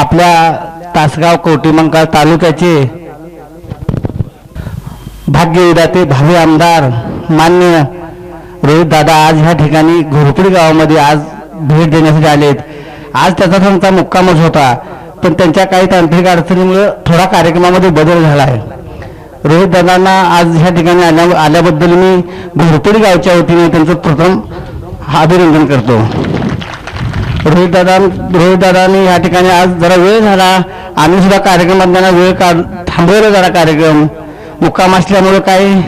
आपल्या तासगाव कवटीमंकाळ तालुक्याचे भाग्यविधाते भावी आमदार मान्य रोहित दादा आज ह्या ठिकाणी घोरपडी गावामध्ये आज भेट देण्यासाठी आलेत. आज त्याचा त्यांचा मुक्कामच होता पण त्यांच्या काही तांत्रिक अडचणीमुळे थोडा कार्यक्रमामध्ये बदल झाला आहे. रोहित दादांना आज ह्या ठिकाणी आल्या आल्याबद्दल मी घोरपडी गावच्या वतीने त्यांचं प्रथम अभिनंदन करतो. रोहितदादा दादा या ठिकाणी आज जरा वेळ झाला. आम्ही सुद्धा कार्यक्रमात त्यांना वेळ काढ थांबवला जरा कार्यक्रम. मुक्काम असल्यामुळं काही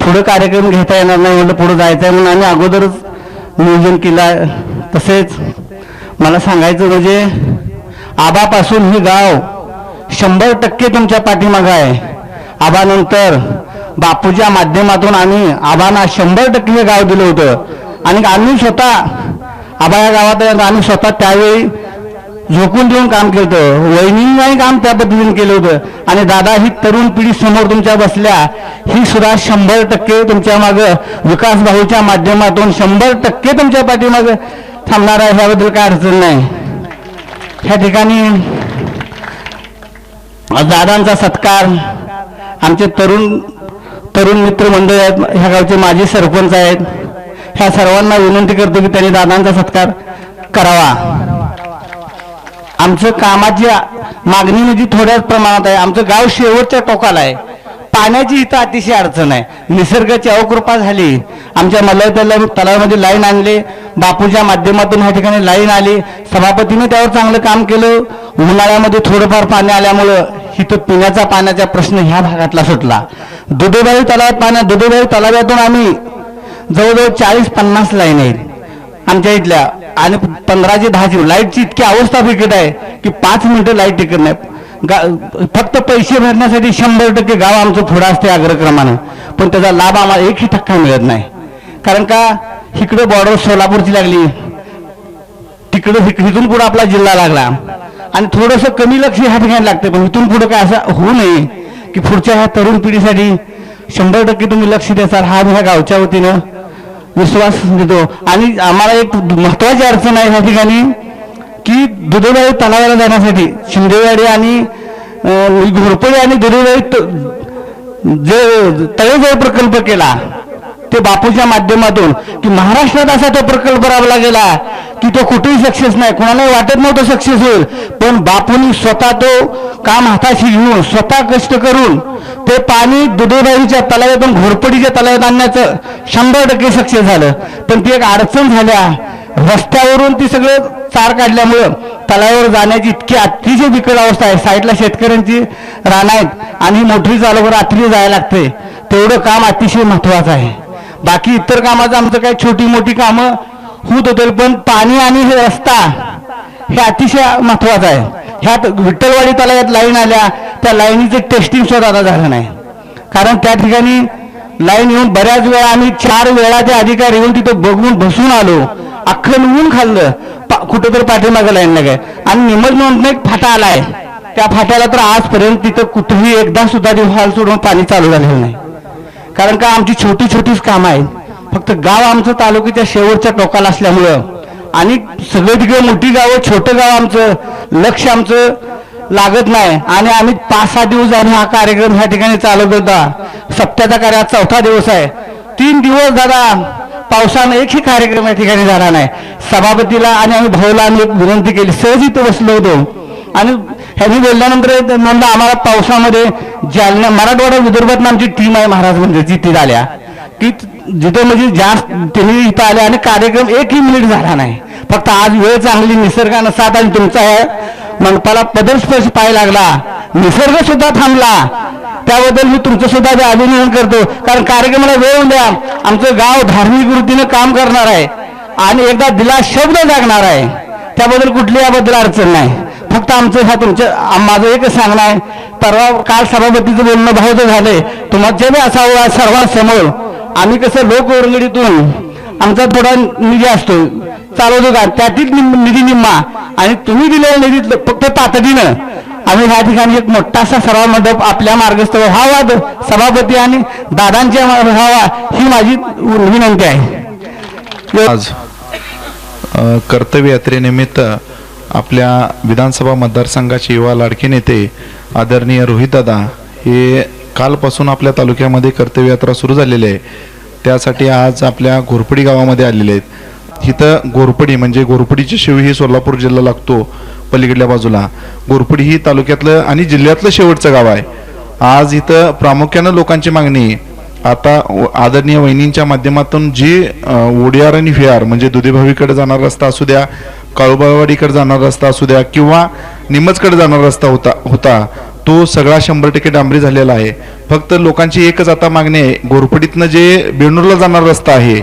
पुढं कार्यक्रम घेता येणार नाही म्हणलं पुढं जायचं आहे म्हणून आम्ही अगोदरच नियोजन केलं. तसेच मला सांगायचं म्हणजे आबापासून हे गाव शंभर टक्के तुमच्या पाठीमागं आहे. आबानंतर बापूच्या माध्यमातून आम्ही आबांना शंभर टक्के गाव दिलं होतं. आणि आम्ही स्वतः आबा गावात आम्ही स्वतः त्यावेळी झोकून देऊन काम केलं होतं. वहिनींनाही काम त्या पद्धतीने केलं होतं. आणि दादा ही तरुण पिढी समोर तुमच्या बसल्या ही सुद्धा शंभर टक्के तुमच्या मागं विकास भाऊच्या माध्यमातून शंभर टक्के तुमच्या पाठीमागं थांबणार आहे ह्याबद्दल काय अडचण नाही. ह्या ठिकाणी दादांचा सत्कार आमचे तरुण तरुण मित्र मंडळ आहेत ह्या गावचे माजी सरपंच आहेत. ह्या सर्वांना विनंती करतो की त्यांनी दादांचा सत्कार करावा. आमचं कामाची मागणी म्हणजे थोड्याच प्रमाणात आहे आमचं गाव शेवटच्या टोकाला आहे. पाण्याची इथं अतिशय अडचण आहे. निसर्गाची अवकृपा झाली. आमच्या मलय तलाव तलावामध्ये लाईन आणले. बापूच्या माध्यमातून ह्या ठिकाणी लाईन आली. सभापतीने त्यावर चांगलं काम केलं. उन्हाळ्यामध्ये थोडंफार पाणी आल्यामुळं इथं पिण्याचा पाण्याचा प्रश्न ह्या भागातला सुटला. दुधेबाई तलावात पाण्या दुधेबाई तलावातून आम्ही जवळजवळ चाळीस पन्नास लाईन आहेत. आमच्या इथल्या. आणि पंधराचे दहाची लाईटची इतकी अवस्था बिकट आहे की पाच मिनिटं लाइट टिकत नाही. गा फक्त पैसे भरण्यासाठी शंभर टक्के गाव आमचं पुढं असते अग्रक्रमानं पण त्याचा लाभ आम्हाला एकही टक्का मिळत नाही. कारण का? इकडं बॉर्डर सोलापूरची लागली. तिकडं इथून पुढे आपला जिल्हा लागला. आणि थोडंसं कमी लक्ष ह्या ठिकाणी लागतं पण इथून पुढे काय असं होऊ नये की पुढच्या ह्या तरुण पिढीसाठी शंभर टक्के तुम्ही लक्ष देसाल. हा मी ह्या गावच्या वतीनं विश्वास देतो. आणि आम्हाला एक महत्वाची अडचण आहे या ठिकाणी की दुधेबाई तलावाला जाण्यासाठी शिंदेवाडी आणि अं, घोरपडी आणि दुधेबाई त- जे तळेजळ प्रकल्प केला ते बापूच्या माध्यमातून की महाराष्ट्रात असा तो प्रकल्प राबला गेला की तो कुठेही सक्सेस नाही. कोणालाही वाटत नव्हतं सक्सेस होईल. पण बापूंनी स्वतः तो काम हाताशी घेऊन स्वतः कष्ट करून ते पाणी दुधेबाईच्या तलावातून घोरपडीच्या तलावात आणण्याचं शंभर टक्के सक्सेस झालं. पण ती एक अडचण झाल्या. रस्त्यावरून ती सगळं चार काढल्यामुळं तलावावर जाण्याची इतकी अतिशय बिकट अवस्था आहे. साईडला शेतकऱ्यांची रान आहेत आणि मोटरी चालू रात्री जायला लागते. तेवढं काम अतिशय महत्वाचं आहे. बाकी इतर कामाचं आमचं काही छोटी मोठी कामं होत होते पण पाणी आणि हे रस्ता हे अतिशय महत्वाचं आहे. ह्यात विठ्ठलवाडी तलावात लाईन आल्या त्या लाईनीचं टेस्टिंग सुद्धा आता झालं नाही. कारण त्या ठिकाणी लाईन येऊन बऱ्याच वेळा आम्ही चार वेळाचे अधिकारी येऊन तिथं बघून बसून आलो अख्खल ऊन खाल्लं पा- कुठेतरी पाठीमागं लाईन लागाय आणि निमज म्हणून एक फाटा आलाय. त्या फाट्याला तर आजपर्यंत तिथं कुठेही एकदा सुद्धा दिवसाल सोडून पाणी चालू झालेलं नाही. कारण का आमची छोटी छोटीच कामं आहेत. फक्त गाव आमचं तालुक्याच्या शेवटच्या टोकाला असल्यामुळं. आणि सगळे तिकडे मोठी गावं छोटं गाव आमचं लक्ष आमचं लागत नाही. आणि आम्ही पाच सहा दिवस आम्ही हा कार्यक्रम ह्या ठिकाणी चालवत होता सप्त्याचा कार्य चौथा दिवस आहे. तीन दिवस दादा पावसानं एकही कार्यक्रम या ठिकाणी झाला नाही. सभापतीला आणि आम्ही भाऊला आम्ही एक विनंती केली सहज इथं बसलो होतो. आणि ह्यांनी बोलल्यानंतर म्हणलं आम्हाला पावसामध्ये जालना मराठवाडा विदर्भात आमची टीम आहे महाराज म्हणजे जिथे झाल्या की जिथे म्हणजे जास्त तुम्ही इथं आले आणि कार्यक्रम एकही मिनिट झाला नाही. फक्त आज वेळ चांगली निसर्गानं साथ आणि तुमचा आहे मनपाला पदरस्पर्श पाय लागला. निसर्ग सुद्धा थांबला. त्याबद्दल मी तुमचं सुद्धा ते अभिनंदन करतो. कारण कार्यक्रमाला वेळ द्या. आमचं गाव धार्मिक वृत्तीनं काम करणार आहे. आणि एकदा दिला शब्द लागणार आहे. त्याबद्दल कुठली याबद्दल अडचण नाही. फक्त आमचं हा तुमचं माझं एकच सांगणं आहे. परवा काल सभापतीचं बोलणं भावचं झालंय. तुमच्या बी असावं सर्वांसमोर आम्ही कसं लोक ओरंगडीतून आमचा थोडा निधी असतो चालवतो का? त्यातील निधी निम्मा. आणि तुम्ही दिलेल्या निधीत फक्त तातडीनं आम्ही ह्या ठिकाणी एक मोठासा सराव मंडप आपल्या मार्गस्थ व्हावा सभापती आणि दादांच्या व्हावा ही माझी विनंती आहे. आज कर्तव्य यात्रेनिमित्त आपल्या विधानसभा मतदारसंघाचे युवा लाडके नेते आदरणीय रोहितदादा हे कालपासून आपल्या तालुक्यामध्ये कर्तव्ययात्रा सुरू झालेली आहे. त्यासाठी आज आपल्या घोरपडी गावामध्ये आलेले आहेत. इथं घोरपडी म्हणजे घोरपडीची शिव ही सोलापूर जिल्हा लागतो पलीकडल्या बाजूला. घोरपडी ही तालुक्यातलं आणि जिल्ह्यातलं शेवटचं गाव आहे. आज इथं प्रामुख्यानं लोकांची मागणी आता आदरणीय वहिनींच्या माध्यमातून जी अ, ओडियार आणि व्हीआर म्हणजे दुधीभावीकडे जाणारा रस्ता असू द्या काळूबावाडीकडे जाणारा रस्ता असू द्या किंवा निमजकडे जाणारा रस्ता होता होता तो सगळा शंभर टक्के डांबरी झालेला आहे. फक्त लोकांची एकच आता मागणी आहे घोरपडीतनं जे बेणूरला जाणारा रस्ता आहे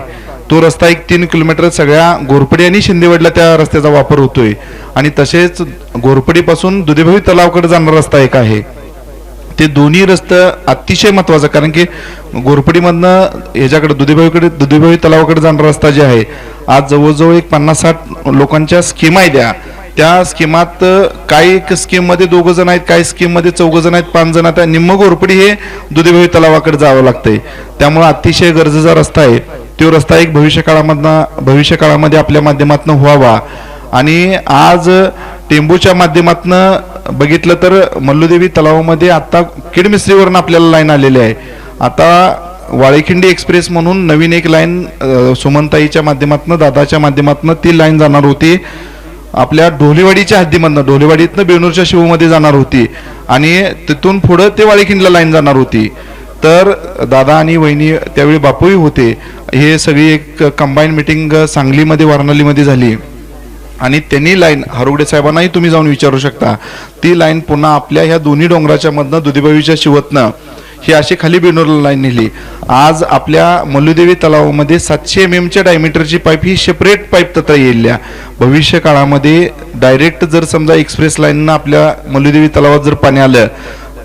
तो रस्ता एक तीन किलोमीटर सगळ्या घोरपडी आणि शिंदेवडला त्या रस्त्याचा वापर होतोय. आणि तसेच घोरपडीपासून दुधीभावी तलावकडे जाणारा रस्ता एक आहे. ते दोन्ही रस्ते अतिशय महत्वाचं कारण की घोरपडीमधनं ह्याच्याकडे दुधीभावीकडे दुधीभावी तलावाकडे जाणारा रस्ता जे आहे आज जवळजवळ एक पन्नास साठ लोकांच्या स्कीम आहे त्या. त्या स्कीमात काही स्कीममध्ये दोघं जण आहेत काही स्कीममध्ये चौघ जण आहेत पाच जण आहेत. निम्म घोरपडी हे दुधीभावी तलावाकडे जावं लागतंय. त्यामुळे अतिशय गरजेचा रस्ता आहे. तो रस्ता एक भविष्य काळामधनं भविष्य काळामध्ये आपल्या माध्यमातून व्हावा. आणि आज टेंबूच्या माध्यमातनं बघितलं तर मल्लुदेवी तलावामध्ये आता किडमिस्त्रीवरून आपल्याला लाईन आलेली आहे. आता वाळेखिंडी एक्सप्रेस म्हणून नवीन एक लाईन सुमनताईच्या माध्यमातून दादाच्या माध्यमातून ती लाईन जाणार होती. आपल्या ढोलेवाडीच्या हद्दीमधनं ढोलेवाडीतनं बेणूरच्या शिवमध्ये जाणार होती. आणि तिथून पुढं ते वाळेखिंडला लाईन जाणार होती. तर दादा आणि वहिनी त्यावेळी बापूही होते. हे सगळी एक कंबाईन मिटिंग सांगलीमध्ये वारणालीमध्ये झाली. आणि त्यांनी लाईन हरुगडे साहेबांनाही तुम्ही जाऊन विचारू शकता. ती लाईन पुन्हा आपल्या ह्या दोन्ही डोंगराच्या मधनं दुधीबावीच्या शिवतनं ही अशी खाली बेनूरला लाईन नेली. आज आपल्या मल्लुदेवी तलावामध्ये सातशे एम एमच्या डायमीटरची पाईप ही सेपरेट पाईप तथा येईल भविष्य काळामध्ये डायरेक्ट जर समजा एक्सप्रेस लाईननं आपल्या मल्लुदेवी तलावात जर पाणी आलं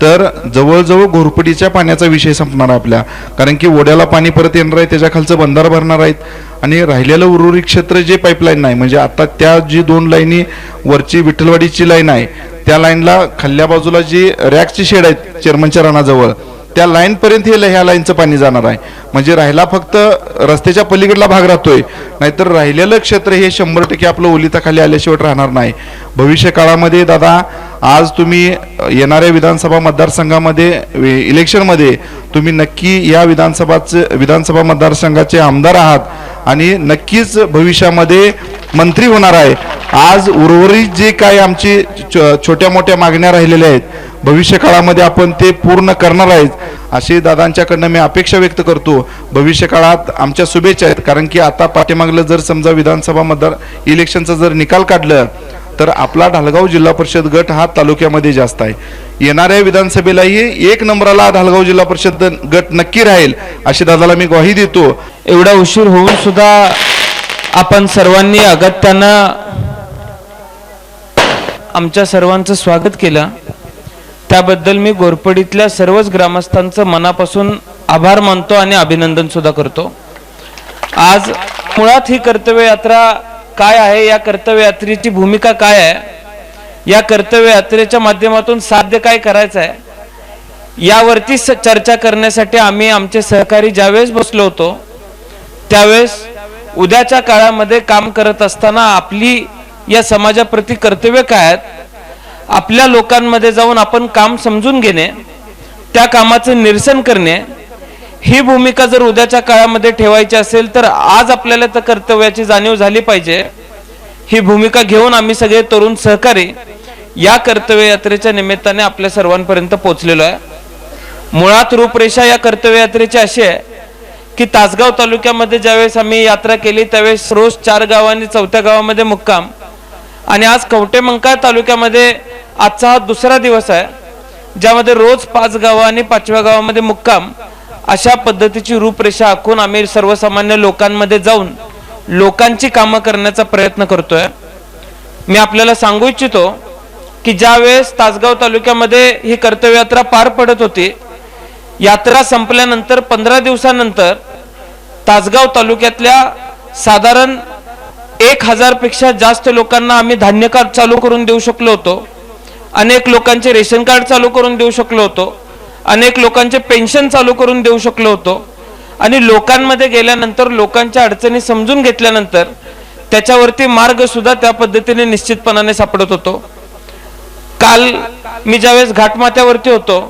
तर जवळजवळ घोरपडीच्या पाण्याचा विषय संपणार आहे आपल्या. कारण की ओढ्याला पाणी परत येणार आहे त्याच्या खालचं बंधार भरणार आहेत. आणि राहिलेलं उर्वरित क्षेत्र जे पाईपलाईन नाही म्हणजे आता त्या जी दोन लाईनी वरची विठ्ठलवाडीची लाईन आहे त्या लाईनला खाल्ल्या बाजूला जी रॅकची शेड आहेत चेअरमनच्या रानाजवळ त्या लाईनपर्यंत हे ह्या लाईनचं पाणी जाणार आहे. म्हणजे राहिला फक्त रस्त्याच्या पलीकडला भाग राहतोय. नाहीतर राहिलेलं क्षेत्र हे शंभर टक्के आपलं ओलिताखाली आल्याशिवाय राहणार नाही. भविष्य काळामध्ये दादा आज तुम्ही येणाऱ्या विधानसभा मतदारसंघामध्ये इलेक्शनमध्ये तुम्ही नक्की या विधानसभाचं विधानसभा मतदारसंघाचे आमदार आहात. आणि नक्कीच भविष्यामध्ये मंत्री होणार आहे. आज उर्वरित जे काही आमची छोट्या मोठ्या मागण्या राहिलेल्या आहेत भविष्य काळामध्ये आपण ते पूर्ण करणार आहेत अशी दादांच्याकडनं मी अपेक्षा व्यक्त करतो. भविष्य काळात आमच्या शुभेच्छा आहेत कारण की आता पाठीमागलं जर समजा विधानसभा मतदार इलेक्शनचा जर निकाल काढलं तर आपला ढालगाव जिल्हा परिषद गट हा तालुक्यामध्ये जास्त आहे. येणाऱ्या विधानसभेलाही एक नंबराला ढालगाव जिल्हा परिषद गट नक्की राहील अशी दादाला मी ग्वाही देतो. एवढा उशीर होऊन सुद्धा आपण सर्वांनी अगत्यानं आमच्या सर्वांचं स्वागत केलं. त्याबद्दल मी गोरपडीतल्या सर्वच ग्रामस्थांचं मनापासून आभार मानतो आणि अभिनंदन सुद्धा करतो. आज मुळात ही कर्तव्य यात्रा काय आहे या कर्तव्य यात्रेची भूमिका काय आहे या कर्तव्य यात्रेच्या माध्यमातून साध्य काय करायचं आहे यावरती स- चर्चा करण्यासाठी आम्ही आमचे सहकारी ज्यावेळेस बसलो होतो त्यावेळेस उद्याच्या काळामध्ये काम करत असताना आपली या समाजाप्रती कर्तव्य काय आहेत आपल्या लोकांमध्ये जाऊन आपण काम समजून घेणे त्या कामाचं निरसन करणे ही भूमिका जर उद्याच्या काळामध्ये ठेवायची असेल तर आज आपल्याला त्या कर्तव्याची जाणीव झाली पाहिजे. ही भूमिका घेऊन आम्ही सगळे तरुण सहकारी या कर्तव्य यात्रेच्या निमित्ताने आपल्या सर्वांपर्यंत पोहोचलेलो आहे. मुळात रूपरेषा या कर्तव्य यात्रेची अशी आहे की तासगाव तालुक्यामध्ये ज्यावेळेस आम्ही यात्रा केली त्यावेळेस रोज चार गावांनी चौथ्या गावामध्ये मुक्काम. आणि आज कवटेमंका तालुक्यामध्ये आजचा हा दुसरा दिवस आहे ज्यामध्ये रोज पाच गावं आणि पाचव्या गावामध्ये मुक्काम. अशा पद्धतीची रूपरेषा आखून आम्ही सर्वसामान्य लोकांमध्ये जाऊन लोकांची कामं करण्याचा प्रयत्न करतोय. मी आपल्याला सांगू इच्छितो की ज्या वेळेस तासगाव तालुक्यामध्ये ही कर्तव्य यात्रा पार पडत होती यात्रा संपल्यानंतर पंधरा दिवसानंतर तासगाव तालुक्यातल्या साधारण एक हजारपेक्षा जास्त लोकांना आम्ही धान्य कार्ड चालू करून देऊ शकलो होतो. अनेक लोकांचे रेशन कार्ड चालू करून देऊ शकलो होतो. अनेक लोकांचे पेन्शन चालू करून देऊ शकलो होतो. आणि लोकांमध्ये गेल्यानंतर लोकांच्या अडचणी समजून घेतल्यानंतर त्याच्यावरती मार्ग सुद्धा त्या पद्धतीने निश्चितपणाने सापडत होतो. काल मी ज्यावेळेस घाटमाथ्यावरती होतो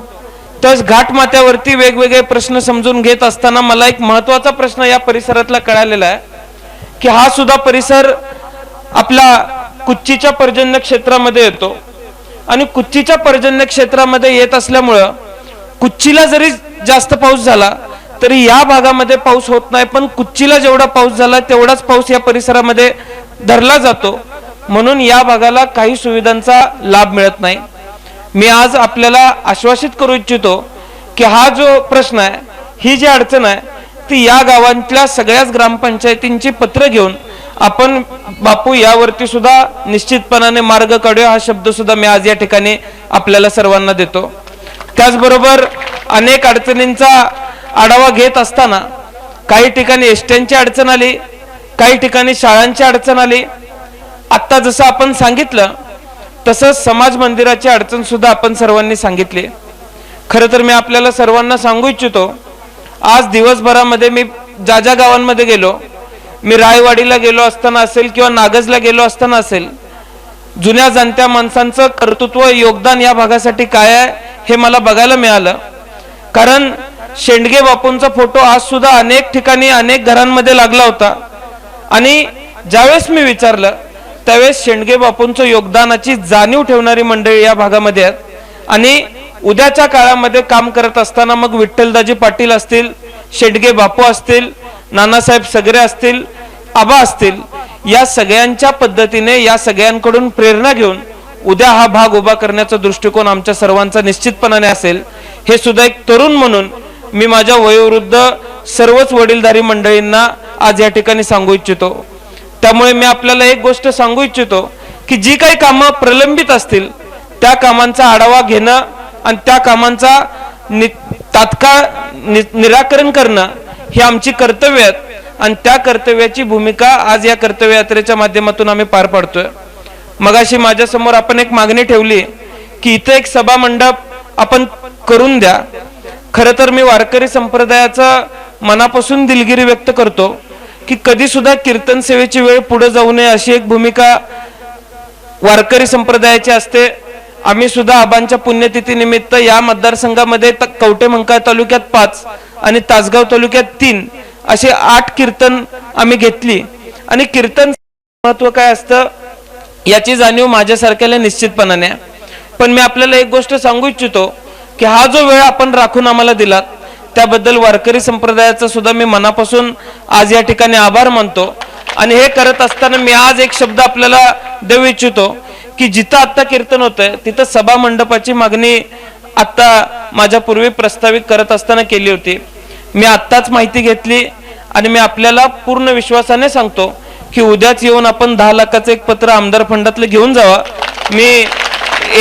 त्यावेळेस घाटमाथ्यावरती वेगवेगळे प्रश्न समजून घेत असताना मला एक महत्त्वाचा प्रश्न या परिसरातला कळालेला आहे की हा सुद्धा परिसर आपला कुच्चीच्या पर्जन्य क्षेत्रामध्ये येतो. आणि कुच्चीच्या पर्जन्य क्षेत्रामध्ये येत असल्यामुळं कुच्चीला जरी जास्त पाऊस झाला तरी या भागामध्ये पाऊस होत नाही पण कुच्चीला जेवढा पाऊस झाला तेवढाच पाऊस या परिसरामध्ये धरला जातो. म्हणून या भागाला काही सुविधांचा लाभ मिळत नाही. मी आज आपल्याला आश्वासित करू इच्छितो की हा जो प्रश्न आहे ही जी अडचण आहे ती या गावांतल्या सगळ्याच ग्रामपंचायतींची पत्र घेऊन आपण बापू यावरती सुद्धा निश्चितपणाने मार्ग काढूया हा शब्द सुद्धा मी आज या ठिकाणी आपल्याला सर्वांना देतो. त्याचबरोबर अनेक अडचणींचा आढावा घेत असताना काही ठिकाणी एसट्यांची अडचण आली काही ठिकाणी शाळांची अडचण आली. आत्ता जसं आपण सांगितलं तसंच समाज मंदिराची अडचण सुद्धा आपण सर्वांनी सांगितली. खरं तर मी आपल्याला सर्वांना सांगू इच्छितो आज दिवसभरामध्ये मी ज्या ज्या गावांमध्ये गेलो मी रायवाडीला गेलो असताना असेल किंवा नागजला गेलो असताना असेल जुन्या जाणत्या माणसांचं कर्तृत्व योगदान या भागासाठी काय आहे हे मला बघायला मिळालं. कारण शेंडगे बापूंचा फोटो आज सुद्धा अनेक ठिकाणी अनेक घरांमध्ये लागला होता. आणि ज्यावेळेस मी विचारलं त्यावेळेस शेंडगे बापूंचं योगदानाची जाणीव ठेवणारी मंडळी या भागामध्ये आहेत. आणि उद्याच्या काळामध्ये काम करत असताना मग विठ्ठलदाजी पाटील असतील शेडगे बापू असतील नानासाहेब सगरे असतील आबा असतील या सगळ्यांच्या पद्धतीने या सगळ्यांकडून प्रेरणा घेऊन उद्या हा भाग उभा करण्याचा दृष्टिकोन आमच्या सर्वांचा निश्चितपणाने असेल. हे सुद्धा एक तरुण म्हणून मी माझ्या वयोवृद्ध सर्वच वडीलधारी मंडळींना आज या ठिकाणी सांगू इच्छितो. त्यामुळे मी आपल्याला एक गोष्ट सांगू इच्छितो की जी काही कामं प्रलंबित असतील त्या कामांचा आढावा घेणं आणि त्या कामांचा नि तात्काळ नि निराकरण करणं ही आमची कर्तव्य आहेत. आणि त्या कर्तव्याची भूमिका आज या कर्तव्य यात्रेच्या माध्यमातून आम्ही पार पाडतोय. मगाशी माझ्यासमोर आपण एक मागणी ठेवली की इथं एक सभा मंडप आपण करून द्या. खरं तर मी वारकरी संप्रदायाचा मनापासून दिलगिरी व्यक्त करतो की कधी सुद्धा कीर्तन सेवेची वेळ पुढे जाऊ नये अशी एक भूमिका वारकरी संप्रदायाची असते. आम्ही सुद्धा आबांच्या पुण्यतिथी निमित्त या मतदारसंघामध्ये कवटे मंका तालुक्यात पाच आणि तासगाव तालुक्यात तीन असे आठ कीर्तन आम्ही घेतली. आणि कीर्तन महत्त्व काय असतं? याची जाणीव माझ्यासारख्याला निश्चितपणाने पण मी आपल्याला एक गोष्ट सांगू इच्छितो की हा जो वेळ आपण राखून आम्हाला दिलात त्याबद्दल वारकरी संप्रदायाचा सुद्धा मी मनापासून आज या ठिकाणी आभार मानतो. आणि हे करत असताना मी आज एक शब्द आपल्याला देऊ इच्छितो की जिथं आत्ता कीर्तन होतंय तिथं सभा मंडपाची मागणी आत्ता माझ्या पूर्वी प्रस्तावित करत असताना केली होती. मी आत्ताच माहिती घेतली आणि मी आपल्याला पूर्ण विश्वासाने सांगतो की उद्याच येऊन आपण दहा लाखाचं एक पत्र आमदार फंडातलं घेऊन जावा. मी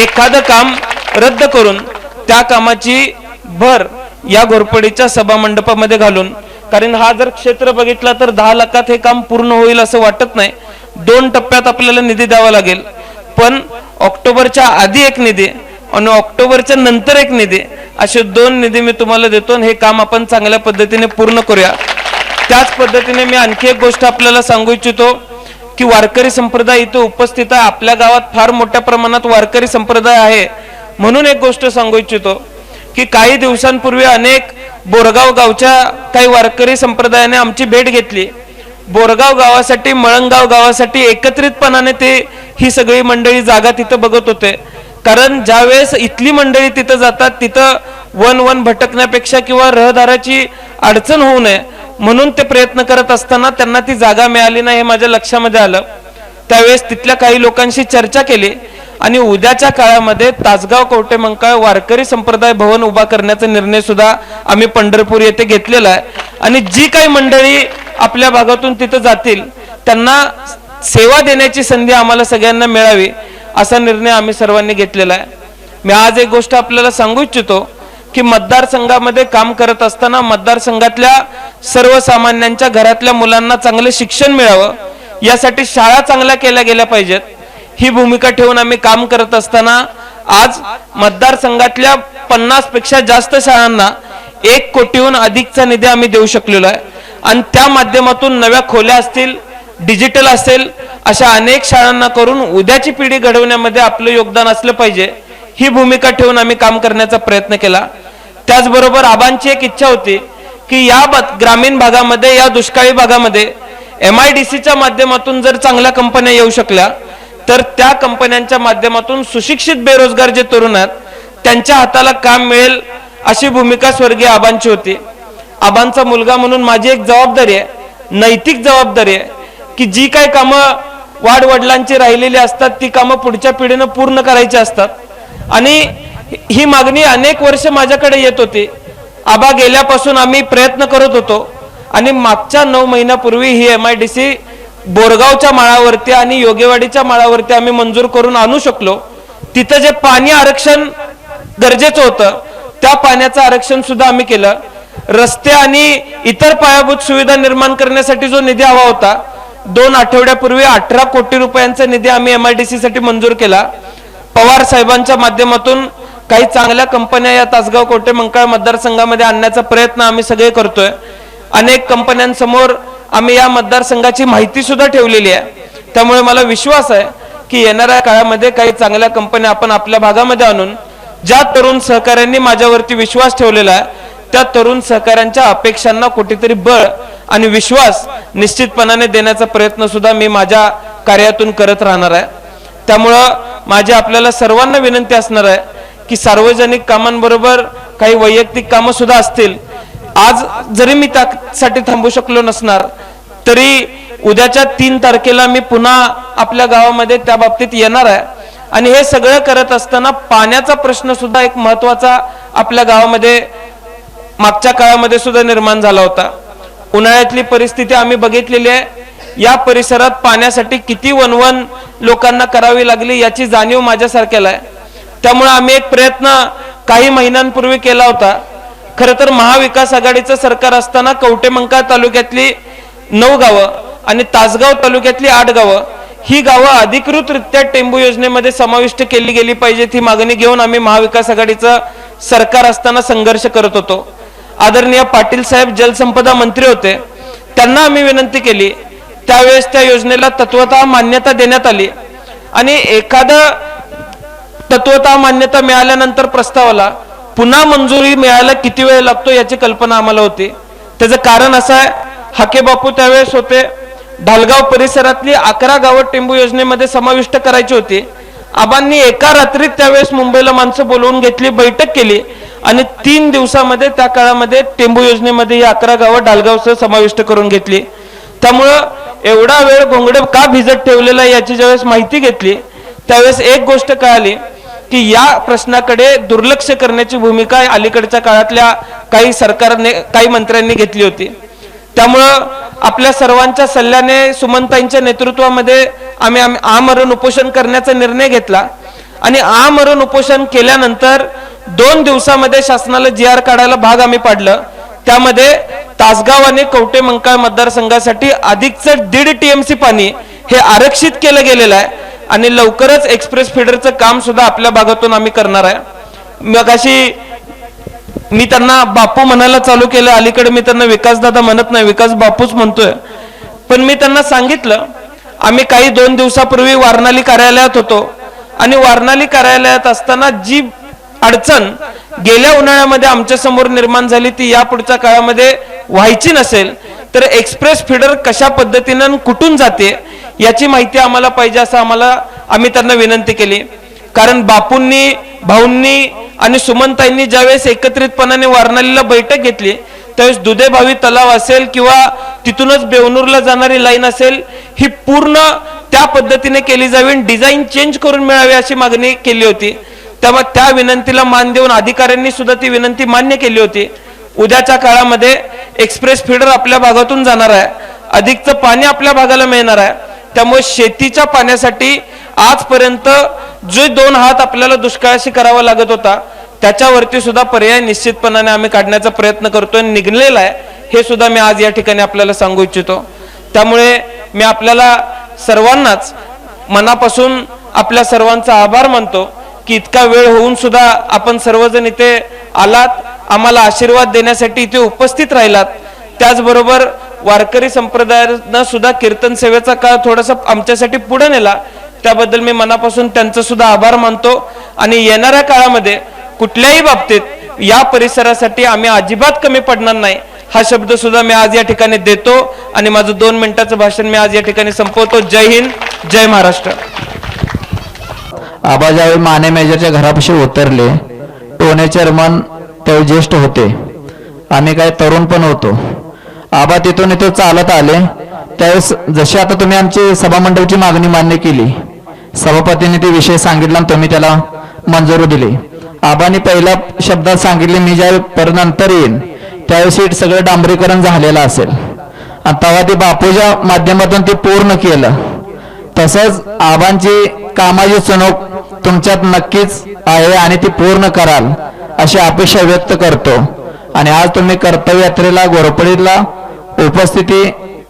एखादं काम रद्द करून त्या कामाची भर या घोरपडीच्या सभा मंडपामध्ये घालून कारण हा जर क्षेत्र बघितला तर दहा लाखात हे काम पूर्ण होईल असं वाटत नाही. दोन टप्प्यात आपल्याला निधी द्यावा लागेल. पण ऑक्टोबरच्या आधी एक निधी आणि ऑक्टोबरच्या नंतर एक निधी असे दोन निधी मी तुम्हाला देतो आणि हे काम आपण चांगल्या पद्धतीने पूर्ण करूया. त्याच पद्धतीने मी आणखी एक गोष्ट आपल्याला सांगू इच्छितो की वारकरी संप्रदाय इथे उपस्थित आहे. आपल्या गावात फार मोठ्या प्रमाणात वारकरी संप्रदाय आहे. म्हणून एक गोष्ट सांगू इच्छितो की काही दिवसांपूर्वी अनेक बोरगाव गावच्या काही वारकरी संप्रदायाने आमची भेट घेतली. बोरगाव गावासाठी मळंगाव गावासाठी एकत्रितपणाने ते ही सगळी मंडळी जागा तिथं बघत होते. कारण ज्यावेळेस इथली मंडळी तिथं जातात तिथं वन वन भटकण्यापेक्षा किंवा रहदाराची अडचण होऊ नये म्हणून ते प्रयत्न करत असताना त्यांना ती जागा मिळाली नाही हे माझ्या लक्षामध्ये आलं. त्यावेळेस तिथल्या काही लोकांशी चर्चा केली आणि उद्याच्या काळामध्ये तासगाव कवटे मंकाळ वारकरी संप्रदाय भवन उभा करण्याचा निर्णय सुद्धा आम्ही पंढरपूर येथे घेतलेला आहे. आणि जी काही मंडळी आपल्या भागातून तिथं जातील त्यांना सेवा देण्याची संधी आम्हाला सगळ्यांना मिळावी असा निर्णय आम्ही सर्वांनी घेतलेला आहे. मी आज एक गोष्ट आपल्याला सांगू इच्छितो. की मतदारसंघामध्ये काम करत असताना मतदारसंघातल्या सर्वसामान्यांच्या घरातल्या मुलांना चांगलं शिक्षण मिळावं यासाठी शाळा चांगल्या केल्या गेल्या पाहिजेत. ही भूमिका ठेवून आम्ही काम करत असताना आज मतदारसंघातल्या पन्नासपेक्षा जास्त शाळांना एक कोटीहून अधिकचा निधी आम्ही देऊ शकलेलो आहे. आणि त्या माध्यमातून नव्या खोल्या असतील डिजिटल असेल अशा अनेक शाळांना करून उद्याची पिढी घडवण्यामध्ये आपलं योगदान असलं पाहिजे. ही भूमिका ठेवून आम्ही काम करण्याचा प्रयत्न केला. त्याचबरोबर आबांची एक इच्छा होती की या ग्रामीण भागामध्ये या दुष्काळी भागामध्ये एम आय डी सीच्या माध्यमातून जर चांगल्या कंपन्या येऊ शकल्या तर त्या कंपन्यांच्या माध्यमातून सुशिक्षित बेरोजगार जे तरुण आहेत त्यांच्या हाताला काम मिळेल अशी भूमिका स्वर्गीय आबांची होती. आबांचा मुलगा म्हणून माझी एक जबाबदारी आहे नैतिक जबाबदारी आहे की जी काही कामं वाडवडिलांची राहिलेली असतात ती कामं पुढच्या पिढीनं पूर्ण करायची असतात. आणि ही मागणी अनेक वर्ष माझ्याकडे येत होती. आबा गेल्यापासून आम्ही प्रयत्न करत होतो आणि मागच्या नऊ महिन्यापूर्वी ही एम आय डी सी बोरगावच्या माळावरती आणि योगेवाडीच्या माळावरती आम्ही मंजूर करून आणू शकलो. तिथं जे पाणी आरक्षण गरजेचं होतं त्या पाण्याचं आरक्षण सुद्धा आम्ही केलं. रस्ते आणि इतर पायाभूत सुविधा निर्माण करण्यासाठी जो निधी हवा होता दोन आठवड्यापूर्वी अठरा कोटी रुपयांचा निधी आम्ही एम आय डी सी साठी मंजूर केला. पवार साहेबांच्या माध्यमातून काही चांगल्या कंपन्या या तासगाव कोटे मंकाळ मतदारसंघामध्ये आणण्याचा प्रयत्न आम्ही सगळे करतोय. अनेक कंपन्यांसमोर आम्ही या मतदारसंघाची माहिती सुद्धा ठेवलेली आहे. त्यामुळे मला विश्वास आहे की येणाऱ्या काळामध्ये काही चांगल्या कंपन्या आपण आपल्या भागामध्ये आणून ज्या तरुण सहकाऱ्यांनी माझ्यावरती विश्वास ठेवलेला आहे त्या तरुण सहकाऱ्यांच्या अपेक्षांना कुठेतरी बळ आणि विश्वास निश्चितपणाने देण्याचा प्रयत्न सुद्धा मी माझ्या कार्यातून करत राहणार आहे. त्यामुळं माझी आपल्याला सर्वांना विनंती असणार आहे की सार्वजनिक कामांबरोबर काही वैयक्तिक कामं सुद्धा असतील. आज जरी मी त्यासाठी थांबू शकलो नसणार तरी उद्याच्या तीन तारखेला मी पुन्हा आपल्या गावामध्ये त्या बाबतीत येणार आहे. आणि हे सगळं करत असताना पाण्याचा प्रश्न सुद्धा एक महत्त्वाचा आपल्या गावामध्ये मागच्या काळामध्ये सुद्धा निर्माण झाला होता. उन्हाळ्यातली परिस्थिती आम्ही बघितलेली आहे. या परिसरात पाण्यासाठी किती वनवन लोकांना करावी लागली याची जाणीव माझ्यासारख्याला आहे. त्यामुळे आम्ही एक प्रयत्न काही महिन्यांपूर्वी केला होता. खर तर महाविकास आघाडीचं सरकार असताना कवटेमंका तालुक्यातली नऊ गावं आणि तासगाव तालुक्यातली आठ गावं ही गावं अधिकृतरित्या टेंबू योजनेमध्ये समाविष्ट केली गेली पाहिजेत ही मागणी घेऊन आम्ही महाविकास आघाडीचं सरकार असताना संघर्ष करत होतो. आदरणीय पाटील साहेब जलसंपदा मंत्री होते. त्यांना आम्ही विनंती केली. त्यावेळेस त्या योजनेला तत्वतः मान्यता देण्यात आली. आणि एखादं तत्वता मान्यता मिळाल्यानंतर प्रस्तावाला पुन्हा मंजुरी मिळायला किती वेळ लागतो याची कल्पना आम्हाला होती. त्याचं कारण असं आहे हाके बापू त्यावेळेस होते. ढालगाव परिसरातली अकरा गावं टेंबू योजनेमध्ये समाविष्ट करायची होती. आबांनी एका रात्रीत त्यावेळेस मुंबईला माणसं बोलवून घेतली बैठक केली आणि तीन दिवसामध्ये त्या काळामध्ये टेंबू योजनेमध्ये ही अकरा गावं ढालगावसह समाविष्ट करून घेतली. त्यामुळं एवढा वेळ घोंगडे का भिजत ठेवलेला आहे याची ज्यावेळेस माहिती घेतली त्यावेळेस एक गोष्ट कळाली. की या प्रश्नाकडे दुर्लक्ष करण्याची भूमिका अलीकडच्या काळातल्या काही सरकारने काही मंत्र्यांनी घेतली होती. त्यामुळं आपल्या सर्वांच्या सल्ल्याने सुमनताईंच्या नेतृत्वामध्ये आम्ही आम्ही आमरण उपोषण करण्याचा निर्णय घेतला. आणि आमरण उपोषण केल्यानंतर दोन दिवसामध्ये शासनाला जी आर काढायला भाग आम्ही पाडलं. त्यामध्ये तासगाव आणि कवटे मंकाळ मतदारसंघासाठी अधिकचं दीड टीएमसी पाणी हे आरक्षित केलं गेलेलं आहे. आणि लवकरच एक्सप्रेस फिडरचं काम सुद्धा आपल्या भागातून आम्ही करणार आहे. मग अशी मी त्यांना बापू म्हणायला चालू केलं अलीकडे मी त्यांना विकास दादा म्हणत नाही विकास बापूच म्हणतोय. पण मी त्यांना सांगितलं आम्ही काही दोन दिवसापूर्वी वारणाली कार्यालयात होतो. आणि वारणाली कार्यालयात असताना जी अडचण गेल्या उन्हाळ्यामध्ये आमच्यासमोर निर्माण झाली ती या पुढच्या काळामध्ये व्हायची नसेल तर एक्सप्रेस फिडर कशा पद्धतीनं कुठून जाते याची माहिती आम्हाला पाहिजे असं आम्हाला आम्ही त्यांना विनंती केली. कारण बापूंनी भाऊंनी आणि सुमनताईंनी ज्यावेळेस एकत्रितपणाने वारणालीला बैठक घेतली त्यावेळेस दुधेभावी तलाव असेल किंवा तिथूनच बेवनूरला जाणारी लाईन असेल ही पूर्ण त्या पद्धतीने केली जावी डिझाईन चेंज करून मिळावी अशी मागणी केली होती. त्यामुळे त्या विनंतीला मान देऊन अधिकाऱ्यांनी सुद्धा ती विनंती मान्य केली होती. उद्याच्या काळामध्ये एक्सप्रेस फिडर आपल्या भागातून जाणार आहे. अधिकचं पाणी आपल्या भागाला मिळणार आहे. त्यामुळे शेतीच्या पाण्यासाठी आजपर्यंत जे दोन हात आपल्याला दुष्काळाशी करावा लागत होता त्याच्यावरती सुद्धा पर्याय निश्चितपणाने आम्ही काढण्याचा प्रयत्न करतोय निघलेला आहे. हे सुद्धा मी आज या ठिकाणी आपल्याला सांगू इच्छितो. त्यामुळे मी आपल्याला सर्वांनाच मनापासून आपल्या सर्वांचा आभार मानतो की इतका वेळ होऊन सुद्धा आपण सर्वजण इथे आलात. आम्हाला आशीर्वाद देण्यासाठी इथे उपस्थित राहिलात. त्याचबरोबर वारकरी संप्रदायानं सुद्धा कीर्तन सेवेचा काळ थोडासा आमच्यासाठी पुढे नेला. त्याबद्दल मी मनापासून त्यांचं सुद्धा आभार मानतो. आणि येणाऱ्या काळामध्ये कुठल्याही बाबतीत या परिसरासाठी आम्ही अजिबात कमी पडणार नाही. हा शब्द सुद्धा मी आज या ठिकाणी देतो. आणि माझं दोन मिनिटाचं भाषण मी आज या ठिकाणी संपवतो. जय हिंद जय महाराष्ट्र. आबाजावे ज्यावेळी माने मेजरच्या घरापाशी उतरले टोने चेअरमन त्यावेळी ज्येष्ठ होते. आम्ही काय तरुण पण होतो. आबा तिथून इथं चालत आले. त्यावेळेस जशी आता तुम्ही आमची सभामंडळची मागणी मान्य केली सभापतीने ते विषय सांगितला आणि तुम्ही त्याला मंजुरी दिली. आबानी पहिल्या शब्दात सांगितले मी ज्या परनंतर येईन त्यावेळेस सगळं डांबरीकरण झालेलं असेल. आणि तेव्हा ते बापूच्या माध्यमातून ते पूर्ण केलं. तसंच आबांची कामाची चणूक तुमच्यात नक्कीच आहे आणि ती पूर्ण कराल अशी अपेक्षा व्यक्त करतो. आणि आज तुम्ही कर्तव्य यात्रेला उपस्थिती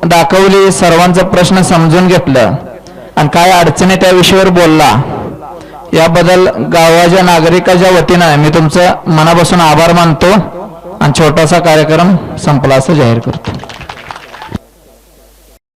दाखवली सर्वांचा प्रश्न समजून घेतलं. आणि काय अडचणी त्या विषयावर बोलला याबद्दल गावाच्या नागरिकाच्या वतीनं मी तुमचं मनापासून आभार मानतो. आणि छोटासा कार्यक्रम संपला असं जाहीर करतो.